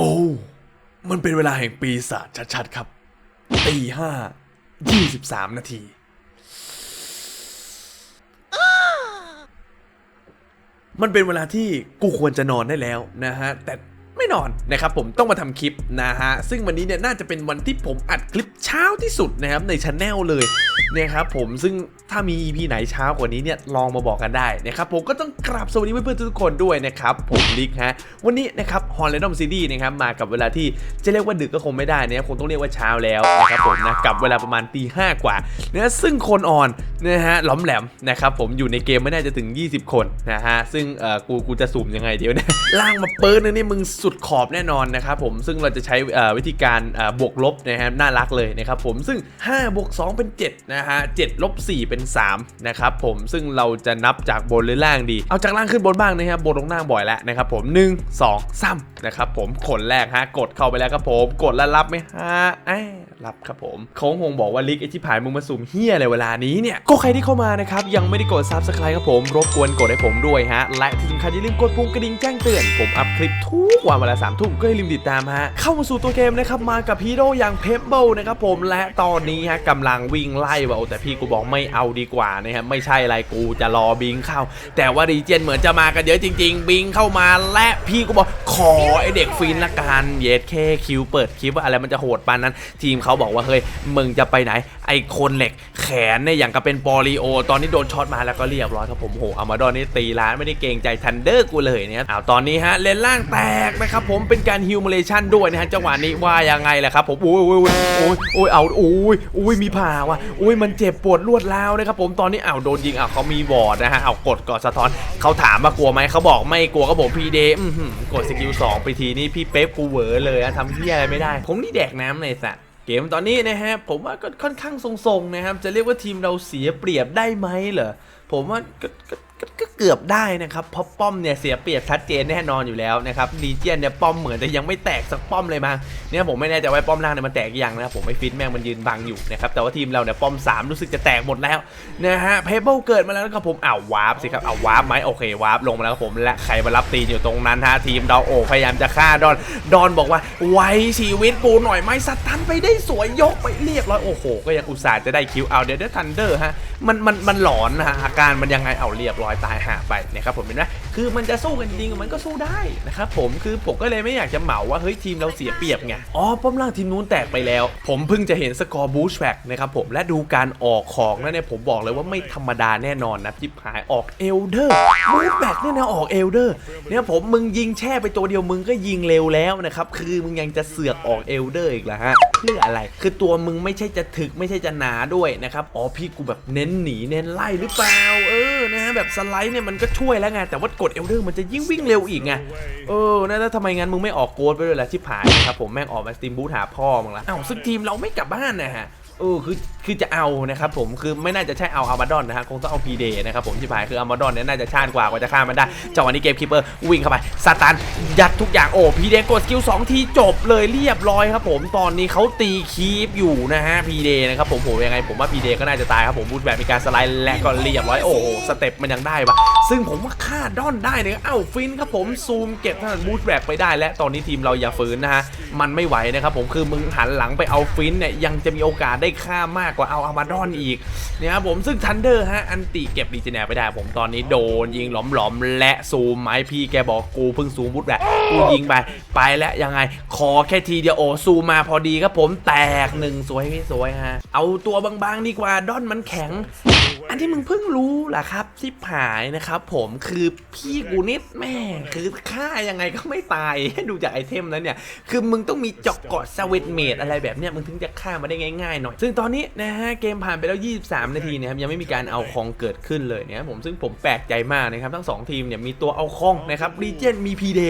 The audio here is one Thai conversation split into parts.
อ้มันเป็นเวลาแห่งปีศาจชัดๆครับตีห้ายี่สิบสามนาที มันเป็นเวลาที่กูควรจะนอนได้แล้วนะฮะ แต่ ไม่นอนนะครับผมต้องมาทำคลิปนะฮะซึ่งวันนี้เนี่ยน่าจะเป็นวันที่ผมอัดคลิปเช้าที่สุดนะครับในช anel เลยนะครับผมซึ่งถ้ามี EP ไหนเช้ากว่านี้เนี่ยลองมาบอกกันได้นะครับผมก็ต้องกราบสวัสดีเพื่อนๆทุกคนด้วยนะครับผมลิกฮะวันนี้นะครับฮอนเลนอมซีดีนะครับมากับเวลาที่จะเรียกว่าดึกก็คงไม่ได้นะครับคงต้องเรียกว่าเช้าแล้วนะครับผมนะกับเวลาประมาณตีห้ากว่านะซึ่งคนออนนะฮะหล้อมแหลมนะครับผมอยู่ในเกมไม่น่าจะถึง 20 คนนะฮะซึ่งเออกูกูจะสุ่มยังไงเดี๋ยวเนะล่างมาเปิดนะนี่มึงสุดขอบแน่นอนนะครับผมซึ่งเราจะใช้วิธีการบวกลบนะฮะน่ารักเลยนะครับผมซึ่ง5บวก2เป็น 7 นะฮะ7ลบ4เป็น 3 นะครับผมซึ่งเราจะนับจากบนหรือล่างดี เอาจากล่างขึ้นบนบ้างนะครับบนลงล่างบ่อยแล้วนะครับผม 1 2 3นะครับผมขนแรกฮะกดเข้าไปแล้วครับผม กดแล้วรับไหมฮะแอ้รับครับผมเขาคงบอกว่าลิกไอที่ผายมึงมาสุ่มเฮียอะไรเวลานี้เนี่ยก็ใครที่เข้ามานะครับยังไม่ได้กด subscribe ครับผมรบกวนกดให้ผมด้วยฮะและที่สำคัญอย่าลืมกดปุ่มกระดิ่งแจ้งเตือนผมอัพคลิปทุกวันเวลาสามทุ่มก็อย่าลืมติดตามฮะ เข้ามาสู่ตัวเกมนะครับมากับฮีโร่อย่างเพปเบิลนะครับผมและตอนนี้ฮะกำลังวิ่งไล่ว่าโอ้แต่พี่กูบอกไม่เอาดีกว่านะครับไม่ใช่อะไรกูจะรอบิงเข้า แต่ว่าดีเจนเหมือนจะมากันเยอะจริง ๆ บิงเข้ามาและพี่กูบอกขอไอเด็กฟินละกันเยสแค่คิวเปิดคลิปว่าอะไรมันจะโหดปานนั้น ทีมเขาบอกว่าเฮ้ยมึงจะไปไหนไอคนเหล็กแขนเนี่ยอย่างกับเป็นปอลิโอ ตอนนี้โดนช็อตมาแล้วก็เรียบร้อยครับผมโหอามาดอนนี่ตีร้านไม่ได้เกรงใจทันเดอร์กูเลยเนี่ยอ้าวตอนนี้ฮะเลนล่างแตกนะครับผมเป็นการฮิวมเลชันด้วยนะฮะจังหวะนี้ว่ายังไงแหละครับผมโอ้ยโอ้ยโอ้ยโอ้ยเอาโอ้ยโอ้ยมีผ่าว่ะโอ้ยมันเจ็บปวดรวดร้าวนะครับผมตอนนี้อ้าวโดนยิงอ้าวเขามีวอดนะฮะเอากดก่อนสะท้อนเขาถามว่ากลัวไหมเขาบอกไม่กลัวก็บอกพีเดย์กดสกิลสองไปทีนี้พี่เป๊ปกูเหวอเลยอะทำเพี้ยอะไรไม่ได้ ผมนี่แดกน้ำในสัตว์เกมตอนนี้นะฮะผมว่าก็ค่อนข้างทรงๆนะครับจะเรียกว่าทีมเราเสียเปรียบได้ไหมเหรอผมว่าก็ ก็เกือบได้นะครับเพราะป้อมเนี่ยเสียเปรียบชัดเจนแน่นอนอยู่แล้วนะครับดีเจียนเนี่ยป้อมเหมือนแต่ยังไม่แตกสักป้อมเลยมาเนี่ยผมไม่แน่ใจว่าป้อมล่างเนี่ยมันแตกยังนะครับผมไม่ฟิตแม่งมันยืนบังอยู่นะครับแต่ว่าทีมเราเนี่ยป้อม 3 รู้สึกจะแตกหมดแล้วนะฮะเพเบิลเกิดมาแล้วครับผมอ้าววาร์ปสิครับอ้าววาร์ปไหมโอเควาร์ปลงมาแล้วครับผมและใครมารับตีนอยู่ตรงนั้นฮะทีมเราโอ้พยายามจะฆ่าดอนดอนบอกว่าไว้ชีวิตกูหน่อยไหมสตันไปได้สวยยกไปเรียบร้อยโอ้โหก็ยังอุตส่าห์จะได้คิวเอาเดี๋ยวเดี๋ยวทันเดอร์ฮะ มันมันมันหลอนนะฮะอาการมันยังไงเอาเรียบร้อยตายหาไปนะครับผมเห็นไหมคือมันจะสู้กันจริงมันก็สู้ได้นะครับผมคือผมก็เลยไม่อยากจะเหมาว่าเฮ้ยทีมเราเสียเปรียบไงอ๋อป้อมล่างทีมนู้นแตกไปแล้ว ผมเพิ่งจะเห็นสกอร์บูชแฟกนะครับผมและดูการออกของแล้วเนี่ยผมบอกเลยว่าไม่ธรรมดาแน่นอนนะจิบหายออกเอลเดอร์บูชแฟกเนี่ยนะออกเอลเดอร์เนี่ยผมมึงยิงแช่ไปตัวเดียวมึงก็ยิงเร็วแล้วนะครับคือมึงยังจะเสือกออกเอลเดอร์อีกเหรอฮะเพื่ออะไร คือตัวมึงไม่ใช่จะถึกไม่ใช่จะหนาด้วยนะครับอ๋อพี่กูแบบเน้นหนีเน้นไล่หรือเปล่าเออนะฮะแบบสไลด์เนี่ยมันก็ช่วยแล้วไงแต่ว่ากดเอลเดอร์มันจะยิ่งวิ่งเร็วอีกไง เออนะแล้วทำไมงั้นมึงไม่ออกโกดไปด้วยล่ะชิบหายนะครับผมแม่งออกมาสตีมบูทหาพ่อมึงละอ้าวซึ่งทีมเราไม่กลับบ้านนะฮะ เออคือคือจะเอานะครับผมคือไม่น่าจะใช่เอาอามาดอนนะฮะคงต้องเอาพีเดนะครับผมที่ผายคืออามาดอนเนี่ยน่าจะชาติกว่ากว่าจะฆ่ามันได้จังหวะนี้เกมคีเปอร์วิ่งเข้าไปสตันยัดทุกอย่างโอ้พีเดกดสกิล2ทีจบเลยเรียบร้อยครับผมตอนนี้เขาตีคีปอยู่นะฮะพีเดนะครับผมผมยังไงผมว่าพีเดก็น่าจะตายครับผมบูทแบบมีการสไลด์และก็เรียบร้อยโอ้โหสเต็ปมันยังได้ปะซึ่งผมว่าฆ่าดอนได้เนี่ยเอ้าฟินครับผมซูมเก็บท่านบูทแบบไปได้ และตอนนี้ทีมเราอย่าฝืนนะฮะมันไม่ไหวนะครับผมคือมึงหันหลังไปเอาฟินเนี่ยยังจะมีโอกาสได้ฆ่ามากกว่าเอาอามาดอนอีกเนี่ยครับผมซึ่งทันเดอร์ฮะอันติเก็บดีเจเนียไปได้ผมตอนนี้โดนยิงหลอมๆ และซูมไมพี่แกบอกกูเพิ่งซูมบูทแบบกูยิงไปไปแล้วยังไงขอแค่ทีเดียวโอซูมมาพอดีครับผมแตกหนึ่งสวยพี่สวยฮะเอาตัวบางๆดีกว่าดอนมันแข็ง อันที่มึงเพิ่งรู้แหละครับที่ผายนะครับผมคือพี่กูนิดแม่คือฆ่ายังไงก็ไม่ตายดูจากไอเทมนั้นเนี่ย คือมึงต้องมีจอกกาะสวิตเมดอะไรแบบเนี้ยมึงถึงจะฆ่ามาได้ง่ายๆหน่อยซึ่งตอนนี้นะฮะเกมผ่านไปแล้ว 23 นาทีนะครับยังไม่มีการเอาคองเกิดขึ้นเลยเนี่ยผมซึ่งผมแปลกใจมากนะครับทั้งสองทีมเนี่ยมีตัวเอาคองนะครับรีเจนมีพีเด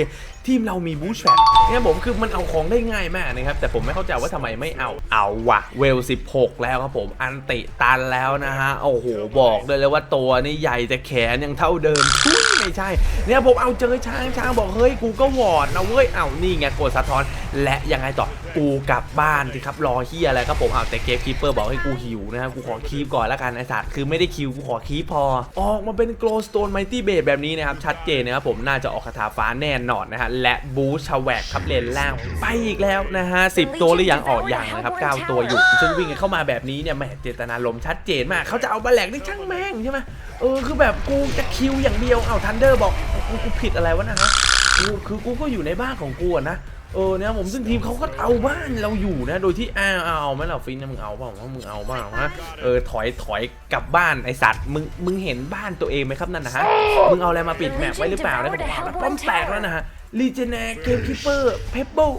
ทีมเรามีบูชแฟกเนี่ยผมคือมันเอาของได้ง่ายมากนะครับแต่ผมไม่เข้าใจว่าทำไมไม่เอาเอาวะเวล 16 แล้วครับผมอันติตันแล้วนะฮะโอ้โหบอกเลยเลยว่าตัวนี่ใหญ่แต่แขนยังเท่าเดิมทุยไม่ใช่เนี่ยผมเอาเจอช้างช้างบอกเฮ้ยกูก็วอร์ดนะเว้ยเอานี่ไงกดสะท้อนและยังไงต่อกูกลับบ้านสิครับรอเฮียอะไรครับผมเอาแต่เกมคีเปอร์บอกให้กูหิวนะครับกูขอคีปก่อนละกันไอสัตว์คือไม่ได้คิวกูขอคีปพอ ออกมาเป็นโกลสโตนไมตี้เบดแบบนี้นะครับ ชัดเจนนะครับผมน่าจะออกคาถาฟ้าแน่นอนนะฮะและบูชาแวกครับเลนล่างไปอีกแล้วนะฮะสิตัวหรือยังออกอย่างนะครับเก้าตัวอยู่ซึ่งวิ่งเข้ามาแบบนี้เนี่ยแหมเจตนารมชัดเจนมากเขาจะเอาบาแหลกนี่ช่างแม่งใช่ไหมเออคือแบบกูจะคิวอย่างเดียวเอาทันเดอร์บอกกูกูผิดอะไรวะนะฮะกูคือกูก็อยู่ในบ้านของกูนะ เออเนี่ยผมซึ่งทีมเขาก็เอาบ้านเราอยู่นะ โดยที่อ้าวเอาไหมเราฟินนะมึงเอาเปล่าว่ามึงเอาเปล่าฮะเออถอยถอยกลับบ้านไอสัตว์มึงมึงเห็นบ้านตัวเองไหมครับนั่นนะฮะมึงเอาอะไรมาปิดแมปไว้หรือเปล่านะผมบอกป้อมแตกแล้วนะฮะลีเจเนเกมคิปเปอร์เพเปิล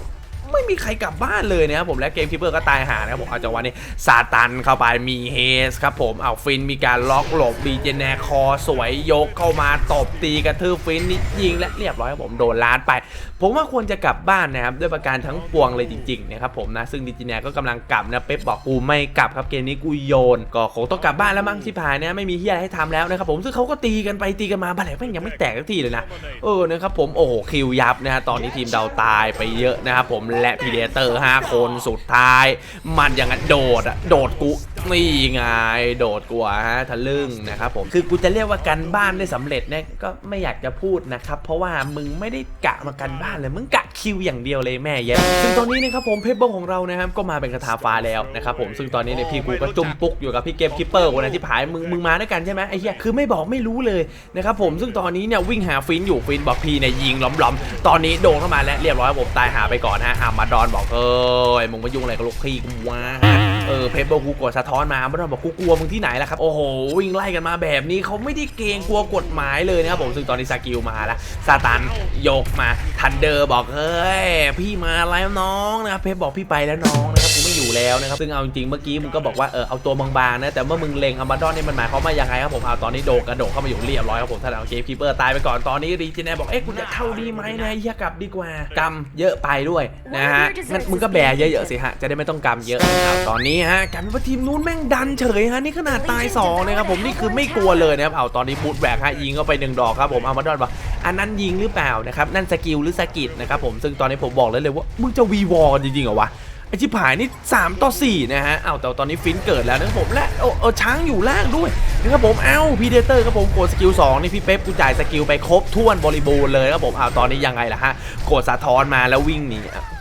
ไม่มีใครกลับบ้านเลยนะครับผมและเกมคิปเปอร์ก็ตายหานะครับผมเอาจังหวะนี้ซาตันเข้าไปมีเฮสครับผมเอาฟินมีการล็อกหลบบีเจแนคอสวยยกเข้ามาตบตีกระทืบฟินนิดยิงและเรียบร้อยครับผมโดนล้านไป ผมว่าควรจะกลับบ้านนะครับด้วยประการทั้งปวงเลยจริงๆนะครับผมนะซึ่งดิจิแนก็กำลังกลับนะเป๊ปบอกกูไม่กลับครับเกมนี้กูโยน ก็คงต้องกลับบ้านแล้วมั้งที่ผ่านเนี่ยไม่มีเฮียอะไรให้ทำแล้วนะครับผมซึ่งเขาก็ตีกันไปตีกันมาบ้านไหนแม่งยังไม่แตกสักทีเลยนะเออนะครับผมโอ้โหคิวยับนะฮะตอนนี้ทีมเราตายไปเยอะนะครับผมและพีเดเตอร์5คนสุดท้าย มันยังไงโดดอะโดดกู นี่ไงโดดกูอะฮะทะลึ่งนะครับผมคือกูจะเรียกว่ากันบ้านได้สำเร็จเนี่ยก็ไม่อยากจะพูดนะครับเพราะว่ามึงไม่ได้กะมากันบ้านเลยมึงกะคิวอย่างเดียวเลยแม่เย็นซึ่งตอนนี้นะครับผมเพชรบงของเรานะครับก็มาเป็นคาถาฟ้าแล้วนะครับผมซึ่งตอนนี้เนี่ยพี่กูก็จุ่มปุกอยู่กับพี่เกมคิปเปอร์คนนั้นที่ผายมึงมึงมาด้วยกันใช่ไหมไอ้เหี้ยคือไม่บอกไม่รู้เลยนะครับผมซึ่งตอนนี้เนี่ยวิ่งหาฟินอยู่ฟินบอกพี่เนี่ยยิงล้อมๆ ตอนนี้โดนเข้ามาแล้วเรียบร้อยผมตายหาไปก่อนฮะอามาดอนบอกเอ้ยมึงมายุ่งอะไรกับลูกพี่กูวะเออเพชรบงกูกดสะท้อนมาอามาดอนบอกกูกลัวมึงที่ไหนล่ะครับ โอ้โห วิ่งไล่กันมาแบบนี้เขาไม่ได้เกรงกลัวกฎหมายเลยนะครับผมซึ่งตอนนี้สกิลมาแล้วซาตันยกมาทันเดอร์บอกเฮ้ยพี่มาแล้วน้องนะครับเพชรบอกพี่ไปแล้วน้องนะครับกูไม่อยู่ แล้วนะครับซึ่งเอาจริงๆเมื่อกี้มึงก็บอกว่าเออเอาตัวบางๆนะแต่เมื่อมึงเล็งอามบาดอนนี่มันหมายความว่ายังไงครับผมเอาตอนนี้โดกระโดดเข้ามาอยู่เรียบร้อยครับผมถ้าเอาเกมคีเปอร์ตายไปก่อนตอนนี้รีจินแนบอกเอ๊ะกูจะเข้าดีไหมนะเฮียกลับดีกว่ากำเยอะไปด้วยนะฮะงั้นมึงก็แบร์เยอะๆสิฮะจะได้ไม่ต้องกำเยอะนะครับตอนนี้ฮะกลายเป็นว่าทีมนู้นแม่งดันเฉยฮะนี่ขนาดตายสองนะครับผมนี่คือไม่กลัวเลยนะครับเอาตอนนี้บูทแบกฮะยิงเข้าไปหนึ่งดอกครับผมอามบาดอนบอกอันนั้นยิงหรือเปล่านะครับนั่นสกิลหรือสกิลนะครับผมซึ่งตอนนี้ผมบอกเลยเลยว่ามึงจะวีวอลจริงๆเหรอวะ ไอชิบหายนี่ 3 ต่อ 4 นะฮะเอาแต่ตอนนี้ฟินเกิดแล้วนะครับผมและโอ้เออช้างอยู่ล่างด้วยนะครับผมเอ้าพีเดเตอร์ครับผมกดสกิล2นี่พี่เป๊ปกูจ่ายสกิลไปครบถ้วนบริบูรณ์เลยครับผมเอาตอนนี้ยังไงล่ะฮะกดสะท้อนมาแล้ววิ่งหนี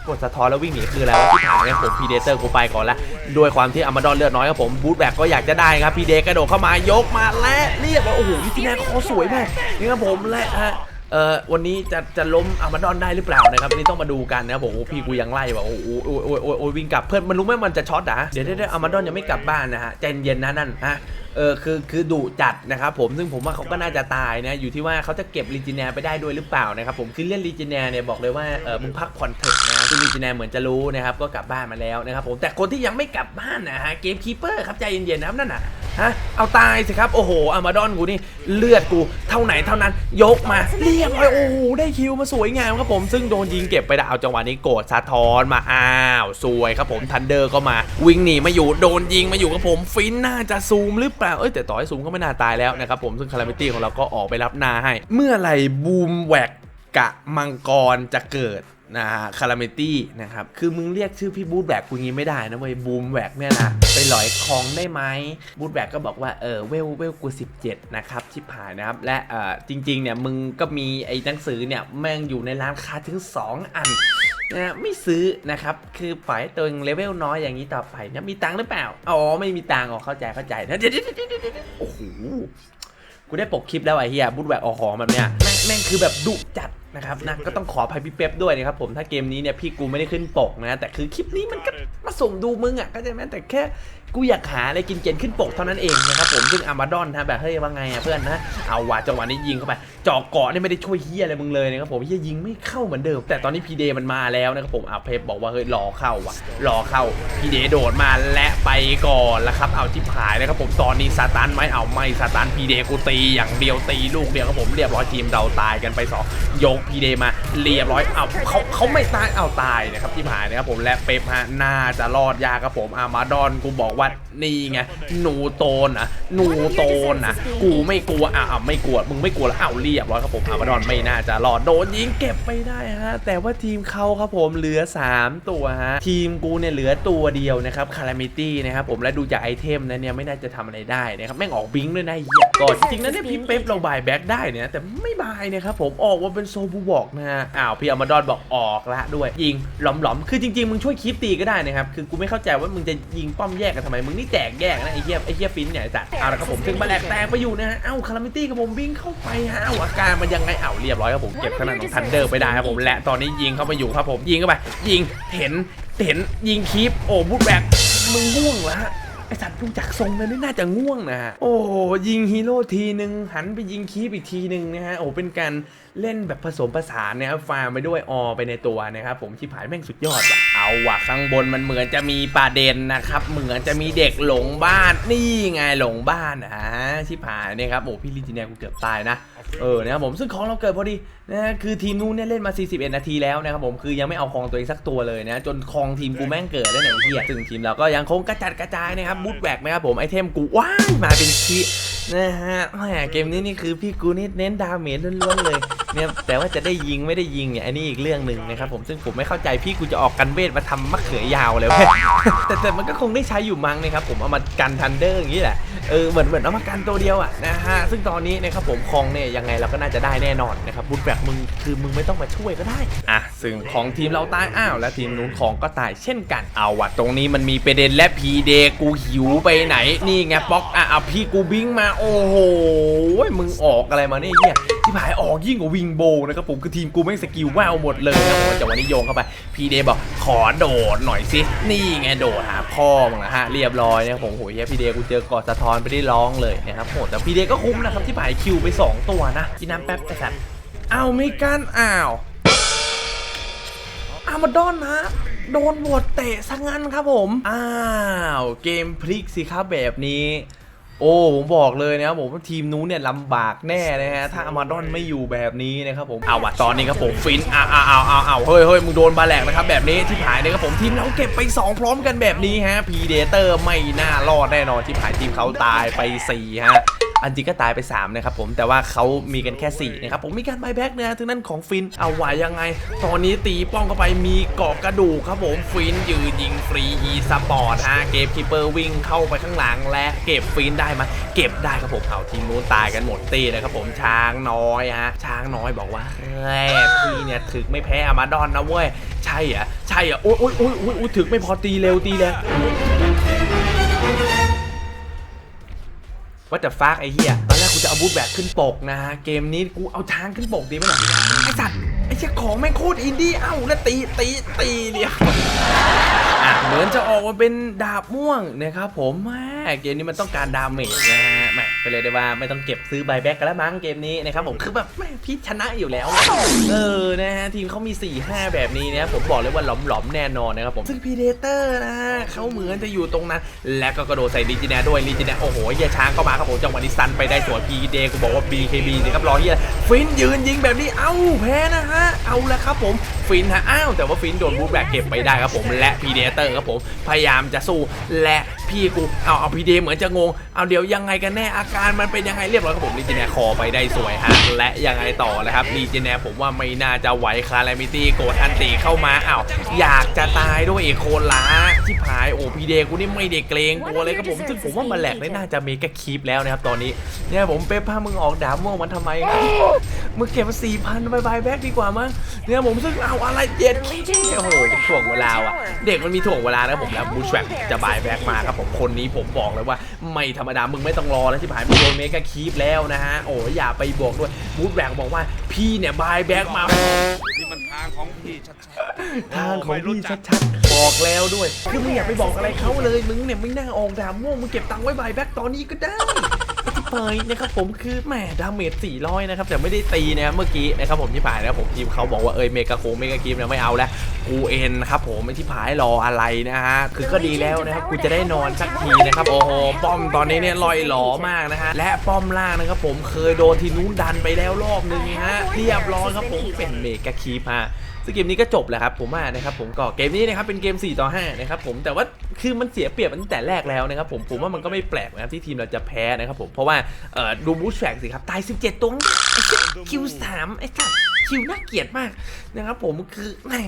กดสะท้อนแล้ววิ่งหนีคืออะไรวะที่ถามเนี่ยผมพีเดเตอร์กูไปก่อนละด้วยความที่อามาดอนเลือดน้อยครับผมบูทแบกก็อยากจะได้ครับพีเดกระโดดเข้ามายกมาและเรียบร้อยโอ้โหวิธีแนคอสวยมากนี่ครับผมและฮะ เอ่อวันนี้จะจะล้มอามาดอนได้หรือเปล่านะครับนี่ต้องมาดูกันนะครับผมโอ้พี่กูยังไล่ว่ะโอ้โหโอ้โหโอ้โหโอ้วิ่งกลับเพื่อนมันรู้ไหมมันจะช็อตอะเดี๋ยวเดี๋ยวเดี๋ยวอามาดอนยังไม่กลับบ้านนะฮะใจเย็นนะนั่นฮะเออคือคือดุจัดนะครับผมซึ่งผมว่าเขาก็น่าจะตายนะอยู่ที่ว่าเขาจะเก็บลีจิเนียไปได้ด้วยหรือเปล่านะครับผมคือเล่นลีจิเนียเนี่ยบอกเลยว่าเออมึงพักผ่อนเถอะนะซึ่งลีจิเนียเหมือนจะรู้นะครับก็กลับบ้านมาแล้วนะครับผมแต่คนที่ยังไม่กลับบ้านนะฮะเกมคีเปอร์ครับใจเย็นๆนะครับนั่นน่ะฮะเอาตายสิครับโอ้โหอามาดอนกูนี่เลือดกูเท่าไหนเท่านั้นยกมาเรียบร้อยโอ้โหได้คิวมาสวยงามครับผมซึ่งโดนยิงเก็บไปได้เอาจังหวะนี้โกรธสะท้อนมาอ้าวสวยครับผมทันเดอร์ก็มาวิ่งหนีมาอยู่โดนยิงมาอยู่ครับผมฟินน่าจะซูมหรือเปล่า เอ้ยแต่ต่อให้ซูมก็ไม่น่าตายแล้วนะครับผมซึ่งคาราเมตี้ของเราก็ออกไปรับหน้าให้ เมื่อไหร่บูมแหวกกะมังกรจะเกิดนะฮะคาราเมตี้นะครับ คือมึงเรียกชื่อพี่บูธแบกกูงี้ไม่ได้นะเว้ยบูมแบกเนี่ยนะ ไปหลอยคองได้ไหมบูธแบกก็บอกว่าเออเวลเวลกู 17 นะครับชิบหายนะครับ และเออจริงๆเนี่ยมึงก็มีไอ้หนังสือเนี่ยแม่งอยู่ในร้านค้าถึง 2 อัน นะไม่ซื้อนะครับ คือปล่อยตัวเองเลเวลน้อยอย่างนี้ต่อไปนะมีตังค์หรือเปล่า อ๋อ ไม่มีตังค์อ๋อเข้าใจเข้าใจนะเดี๋ยวเดะเดะเดะเดะโอ้โหกูได้ปกคลิปแล้วไอ้เฮียบูทแวกออหอมแบบเนี้ยแม่งแม่งคือแบบดุจัด นะครับนะก็ต้องขออภัยพี่เป๊ปด้วยนะครับผมถ้าเกมนี้เนี่ยพี่กูไม่ได้ขึ้นปกนะ แต่คือคลิปนี้มันก็มาส่งดูมึงอะก็ใช่ไหมแต่แค่กูอยากหาอะไรกินเจนขึ้นปกเท่านั้นเองนะครับผมซึ่งอามาดอนนะแบบเฮ้ยว่าไงอะเพื่อนนะเอาว่ะจังหวะนี้ยิงเข้าไปเจาะเกาะนี่ไม่ได้ช่วยเฮียอะไรมึงเลยนะครับผมเฮียยิงไม่เข้าเหมือนเดิม แต่ตอนนี้พีเดมันมาแล้วนะครับผมอาเพปบอกว่าเฮ้ยรอเข้าว่ะรอเข้าพีเดโดดมาและไปก่อนแล้วครับเอาที่ผายนะครับผมตอนนี้ซาตันไม่เอาไม่ซาตันพีเดกูตีอย่างเดียวตีลูกเดียวครับผมเรียบร้อยทีมเราตายกันไปสองยกพีเดมาเรียบร้อยเอาเขาเขาไม่ตายเอาตายนะครับที่ผ่ายนะครับผมและเป๊ปฮะน่าจะรอดยากครับผมอามาดอนกูบอกว่านี่ไงหนูโตนอะหนูโตนอะกูไม่กลัวอะอะไม่กลัวมึงไม่กลัวแล้วอ้าวเรียบร้อยครับผมอามาดอนไม่น่าจะรอดโดนยิงเก็บไปได้ฮะแต่ว่าทีมเขาครับผมเหลือ 3 ตัวฮะทีมกูเนี่ยเหลือตัวเดียวนะครับคารามิตี้นะครับผมและดูจากไอเทมนะเนี่ยไม่น่าจะทำอะไรได้นะครับแม่งออกบิงค์ด้วยนะเหี้ยก่อนจริงๆนะเนี่ยพี่เป๊ปเราบายแบ็กได้เนี่ยแต่ไม่บายนะครับผมออกมาเป็นโซบูบอกนะฮะอ้าวพี่อามาดอนบอกออกละด้วย ยิงหลอมๆ คือจริงๆ มึงช่วยคีปตีก็ได้นะครับ คือกูไม่เข้าใจว่ามึงจะยิงป้อมแยกกันทำไม มึงนี่แตกแยกนะไอ้เหี้ยไอ้เหี้ยฟินเนี่ยไอ้สัตว์เอาละครับผมถึงมาแหลกแตกไปอยู่นะฮะเอ้าคารามิตี้กับผมวิ่งเข้าไปฮะเอาอาการมันยังไงเอ้าเรียบร้อยครับผมเก็บขนาดของทันเดอร์ไปได้ครับผมและตอนนี้ยิงเข้ามาอยู่ครับผมยิงเข้าไปยิงเห็นเห็นยิงคีปโอ้บูทแบกมึงง่วงละไอสัตว์ดูจากทรงแล้วนี่น่าจะง่วงนะฮะ โอ้โหยิงฮีโร่ทีหนึ่งหันไปยิงคีปอีกทีหนึ่งนะฮะ โอ้เป็นการเล่นแบบผสมผสานนะครับฟาร์มไปด้วยออไปในตัวนะครับผมชิบหายแม่งสุดยอดว่ะเอาว่ะข้างบนมันเหมือนจะมีประเด็นนะครับเหมือนจะมีเด็กหลงบ้านนี่ไงหลงบ้านอะชิบหายเนี่ยครับโอ้พี่ลิจิเนียกูเกือบตายนะเออนะครับผมซึ่งของเราเกิดพอดีนะฮะคือทีมนู้นเนี่ยเล่นมา 41 นาทีแล้วนะครับผมคือยังไม่เอาของตัวเองสักตัวเลยนะจนคองทีมกูแม่งเกิดได้ไหนเฮียซึ่งทีมเราก็ยังคงกระจัดกระจายนะครับบูทแบกนะครับผมไอเทมกูว้ายมาเป็นคี นะฮะแหมเกมนี้นี่คือพี่กูนี่เน้นดาเมจล้วนๆเลยเนี่ยแต่ว่าจะได้ยิงไม่ได้ยิงเนี่ยอันนี้อีกเรื่องหนึ่งนะครับผมซึ่งผมไม่เข้าใจพี่กูจะออกกันเวทมาทำมะเขือยาวเลยแต่แต่มันก็คงได้ใช้อยู่มั้งนะครับผมเอามากันทันเดอร์อย่างนี้แหละเออเหมือนเหมือนเอามากันตัวเดียวอะนะฮะซึ่งตอนนี้นะครับผมคองเนี่ยยังไงเราก็น่าจะได้แน่นอนนะครับบูทแบกมึง คือมึงไม่ต้องมาช่วยก็ได้ อะซึ่งของทีมเราตายอ้าวและทีมนู้นของก็ตายเช่นกัน เอาว่ะตรงนี้มันมีประเด็นและพีเดกูหิวไปไหนนี่ไงป๊อกอะเอาพี่กูบิงมาโอ้โหมึงออกอะไรมาเนี่ยเฮียที่ผายออกยิ่งกว่าวิงโบนะครับผมคือทีมกูแม่งสกิลว้าวหมดเลยนะผมแต่วันนี้โยงเข้าไปพีเดบอกขอโดดหน่อยสินี่ไงโดดหาพ่อมึงนะฮะเรียบร้อยนะผมโหเฮียพีเดกูเจอกอดสะท้อนไปได้ร้องเลยนะครับโหแต่พีเดก็คุ้มนะครับที่ผายคิวไปสองตัวนะกินน้ำแป๊บไอ้สัตว์ เอาไม่กันอ้าวอามาดอนนะ โดนบดเตะซะงั้นครับผม อ้าว เกมพลิกสิครับแบบนี้โอ้ผมบอกเลยนะครับผมว่าทีมนู้นเนี่ยลำบากแน่นะฮะถ้าอามาดอนไม่อยู่แบบนี้นะครับผมเอาวะตอนนี้ครับผมฟินอ้าวอ้าวอ้าวอ้าวอ้าวเฮ้ยเฮ้ยมึงโดนบาแหลกนะครับแบบนี้ที่ผายนะครับผมทีมเราเก็บไป 2 พร้อมกันแบบนี้ฮะพีเดเตอร์ไม่น่ารอดแน่นอนที่ผายทีมเขาตายไป4ฮะ อันจริงก็ตายไป3นะครับผมแต่ว่าเขามีกันแค่4นะครับผมมีการบแบ็กนะทั้งนั้นของฟินเอาไหวยังไง ตอนนี้ตีป้องเข้าไปมีเกาะกระดูกครับผมฟินยืนยิงฟรีอีสปอร์ตฮะเกมคีเปอร์วิ่งเข้าไปข้างหลังและเก็บฟินได้มาเก็บได้ครับผมเอาทีมนู้นตายกันหมดตีนะครับผมช้างน้อยฮะช้างน้อยบอกว่าเฮ้ยพี่เนี่ยถึกไม่แพ้อามาดอนนะเว้ยใช่อะใช่อะโอ้ยอุ้ยอุ้ยอุ้ยอุ้ยถึกไม่พอตีเร็วตีแรง ว่าจะฟากไอ้เหี้ยตอนแรกกูจะเอาบูทแบกขึ้นปกนะฮะเกมนี้กูเอาช้างขึ้นปกดีไหมเนี่ยไอ้สัตว์ไอ้เชี่ยของแม่งโคตรอินดี้เอ้าแล้วตีตีตีเดียว เหมือนจะออกมาเป็นดาบม่วงนะครับผมแม่เกมนี้มันต้องการดาเมจนะฮะแม่ก็เลยได้ว่าไม่ต้องเก็บซื้อใบแบ็กกันแล้วมั้งเกมนี้นะครับผมคือแบบแม่พี่ชนะอยู่แล้ว เออนะฮะทีมเขามี 4 5 แบบนี้นะผมบอกเลยว่าหลอมๆแน่นอนนะครับผมซึ่งพีเดเตอร์นะเขาเหมือนจะอยู่ตรงนั้น และก็กระโดดใส่ลีจิแนด้วยลีจิแนโอ้โหเฮียช้างเข้ามาครับผมจังหวะนี้ซันไปได้สวยพีเดกูบอกว่า BKB สิครับรอเฮียฟินยืนยิงแบบนี้เอ้าแพ้นะฮะเอาละครับผม ฟินฮะ อ้าว แต่ว่าฟินโดนบูแบกเก็บไปได้ครับผม และพีเดเตอร์ครับผม พยายามจะสู้และ พี่กูเอาเอาพีเดเหมือนจะงงเอาเดี๋ยวยังไงกันแน่อาการมันเป็นยังไงเรียบร้อยครับผมลีจิแนคอไปได้สวยฮะและยังไงต่อเลยครับลีจิแนผมว่าไม่น่าจะไหวคารามิตี้โกดอันตีเข้ามาอ้าวอยากจะตายด้วยอีกคนละที่ผายโอ้พีเดกูนี่ไม่ได้เกรงกลัวเลยครับผมซึ่งผมว่ามันแหลกได้น่าจะมีกระคีบแล้วนะครับตอนนี้เนี่ยผมเป๊ปพามึงออกดาบม่วงมันทำไมครับมึงเก็บมาสี่พันบายบายแบ็กดีกว่ามั้งเนี่ยผมซึ่งเอาอะไรเจ็ดโอ้โหถ่วงเวลาว่ะเด็กมันมีถ่วงเวลานะผมแล้วบูชแบ็กจะบายแบ็กมาครับผมคนนี้ผมบอกเลยว่า ไม่ธรรมดามึงไม่ต้องรอแล้วที่ผายมึงโดนเมกะคีบแล้วนะฮะ โอ้ยอย่าไปบวกด้วยบูชแบ็กบอกว่าพี่เนี่ยบายแบ็กมานี่มันทางของพี่ชัดทางของพี่ชัดๆบอกแล้วด้วยคือมึงอย่าไปบอกอะไรเขาเลยมึงเนี่ยไม่น่าออกดาบม่วงมึงเก็บตังค์ไว้บายแบ็กตอนนี้ก็ได้ที่เปยนะครับผมคือแหมดาเมจ400 นะครับ แต่ไม่ได้ตีนะครับเมื่อกี้นะครับผมที่ผ่านนะครับผมทีมเขาบอกว่าเอ้ยเมกะโคงเมกะคีมเนี่ยไม่เอาแล้ว กูเอ็นครับผมไม่ที่ผายรออะไรนะฮะคือก็ดีแล้วนะครับกูจะได้นอนสักทีนะครับโอ้โหป้อมตอนนี้เนี่ยลอยหลอมากนะฮะและป้อมล่างนะครับผมเคยโดนทีนู้นดันไปแล้วรอบหนึ่งฮะเรียบร้อยครับผมเป็นเมกะคีมฮะซึ่งเกมนี้ก็จบแล้วครับผมว่านะครับผมก็เกมนี้นะครับเป็นเกม 4 ต่อ 5 นะครับผมแต่ว่าคือมันเสียเปรียบตั้งแต่แรกแล้วนะครับผมผมว่ามันก็ไม่แปลกนะครับที่ทีมเราจะแพ้นะครับผมเพราะว่าเอ่อดูบูชแฟกสิครับตาย 17 ตัวคิวสามไอ้สัสคิวน่าเกลียดมากนะครับผมคือแม่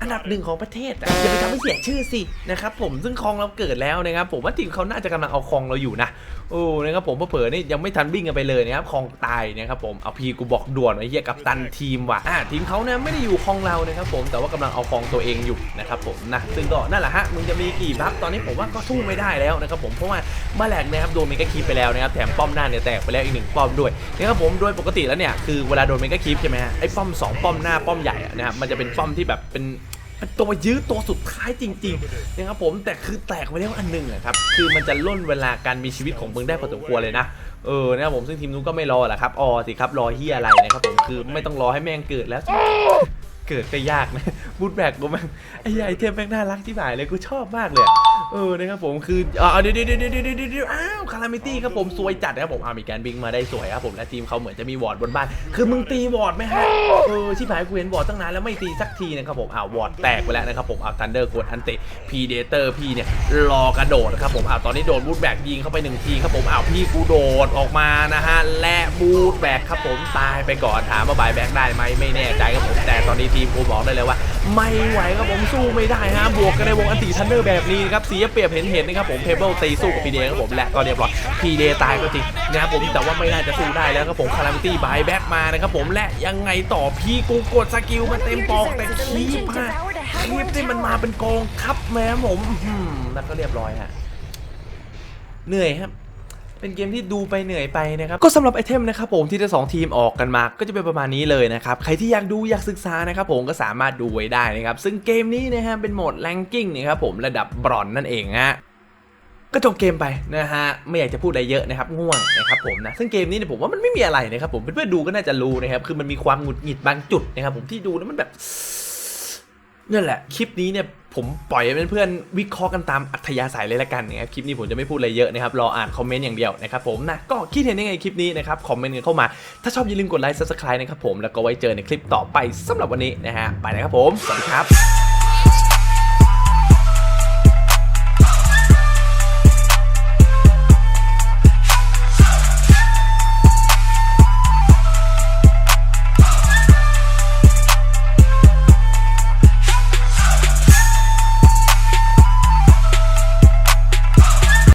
อันดับหนึ่งของประเทศอะอย่าไปทำให้เสียชื่อสินะครับผมซึ่งครองเราเกิดแล้วนะครับผมว่าทีมเขาน่าจะกำลังเอาครองเราอยู่นะโอ้นะครับผมเผลอๆนี่ยังไม่ทันวิ่งกันไปเลยนะครับคลองตายนะครับผมเอาพีกูบอกด่วนไอ้เหี้ยกับตันทีมว่ะอ่าทีมเขาเนี่ยไม่ได้อยู่คลองเรานะครับผมแต่ว่ากำลังเอาคลองตัวเองอยู่นะครับผมนะซึ่งก็นั่นแหละฮะมึงจะมีกี่บัฟตอนนี้ผมว่าก็สู้ไม่ได้แล้วนะครับผมเพราะว่ามาแหลกนะครับโดนเมกะคีปไปแล้วนะครับแถมป้อมหน้าเนี่ยแตกไปแล้วอีกหนึ่งป้อมด้วยนะครับผมโดยปกติแล้วเนี่ยคือเวลาโดนเมกะคีปใช่ไหมฮะไอ้ป้อมสองป้อมหน้าป้อมใหญ่อะนะครับมันจะเป็นป้อมที่แบบเป็น เป็นตัวยื้อตัวสุดท้ายจริงๆนะครับผมแต่คือแตกไปแล้วอันหนึ่งอะครับคือมันจะล่นเวลาการมีชีวิตของมึงได้พอสมควรเลยนะเออนะครับผมซึ่งทีมนู้นก็ไม่รอแหละครับอ๋อสิครับรอเฮียอะไรนะครับผมคือไม่ต้องรอให้แม่งเกิดแล้วเกิดก็ยากนะบูทแบกกูแม่งไอ้ไอเทมแม่งน่ารักที่หายเลยกูชอบมากเลย เออนะครับผมคืออ่าเดี๋ยวเดี๋ยวเดี๋ยวเดี๋ยวเดี๋ยวเดี๋ยวอ้าวคารามิตี้ครับผมสวยจัดนะครับผมอามีการบิงมาได้สวยครับผมและทีมเขาเหมือนจะมีวอร์ดบนบ้าน คือมึงตีวอร์ดไหมฮะเออชิบหายกูเห็นวอร์ดตั้งนานแล้วไม่ตีสักทีนะครับผมอ้าววอร์ดแตกไปแล้วนะครับผมอ้าวทันเดอร์กดทันเตะพีเดเตอร์พี่เนี่ยรอกระโดดนะครับผมอ้าวตอนนี้โดนบูทแบกยิงเข้าไปหนึ่งทีครับผมอ้าวพี่กูโดดออกมานะฮะและบูทแบกครับผมตายไปก่อนถามว่าบายแบกได้ไหมไม่แน่ใจครับผมแต่ตอนนี้ทีมกูบอกได้เลยว่า ไม่ไหวครับผมสู้ไม่ได้ฮะบวกกันในวงอันติทันเดอร์แบบนี้นะครับเสียเปรียบเห็นเห็นนะครับผมเพเบิลตีสู้กับพีเดครับผมและก็เรียบร้อยพีเดตายก็จริงนะครับผมแต่ว่าไม่น่าจะสู้ได้แล้วครับผมคารามิตี้บายแบ็กมานะครับผมและยังไงต่อพี่กูกดสกิลมันเต็มปอกแต่คีบฮะคีบที่มันมาเป็นกองทัพแม่ผมแล้วก็เรียบร้อยฮะเหนื่อยครับ เป็นเกมที่ดูไปเหนื่อยไปนะครับก็สำหรับไอเทมนะครับผมที่ทั้งสองทีมออกกันมาก็จะเป็นประมาณนี้เลยนะครับใครที่อยากดูอยากศึกษานะครับผมก็สามารถดูไว้ได้นะครับซึ่งเกมนี้นะฮะเป็นโหมดแรงกิ้งนะครับผมระดับบรอนนั่นเองฮะก็จบเกมไปนะฮะไม่อยากจะพูดอะไรเยอะนะครับง่วงนะครับผมนะซึ่งเกมนี้เนี่ยผมว่ามันไม่มีอะไรนะครับผมเพื่อนๆดูก็น่าจะรู้นะครับคือมันมีความหงุดหงิดบางจุดนะครับผมที่ดูแล้วมันแบบ นั่นแหละ คลิปนี้เนี่ยผมปล่อยให้เพื่อนๆวิเคราะห์กันตามอัธยาศัยเลยละกันนะครับคลิปนี้ผมจะไม่พูดอะไรเยอะนะครับรออ่านคอมเมนต์อย่างเดียวนะครับผมนะก็คิดเห็นยังไงคลิปนี้นะครับคอมเมนต์กันเข้ามาถ้าชอบอย่าลืมกดไลค์ซับสไครต์นะครับผมแล้วก็ไว้เจอในคลิปต่อไปสำหรับวันนี้นะฮะไปแล้วครับผมสวัสดีครับ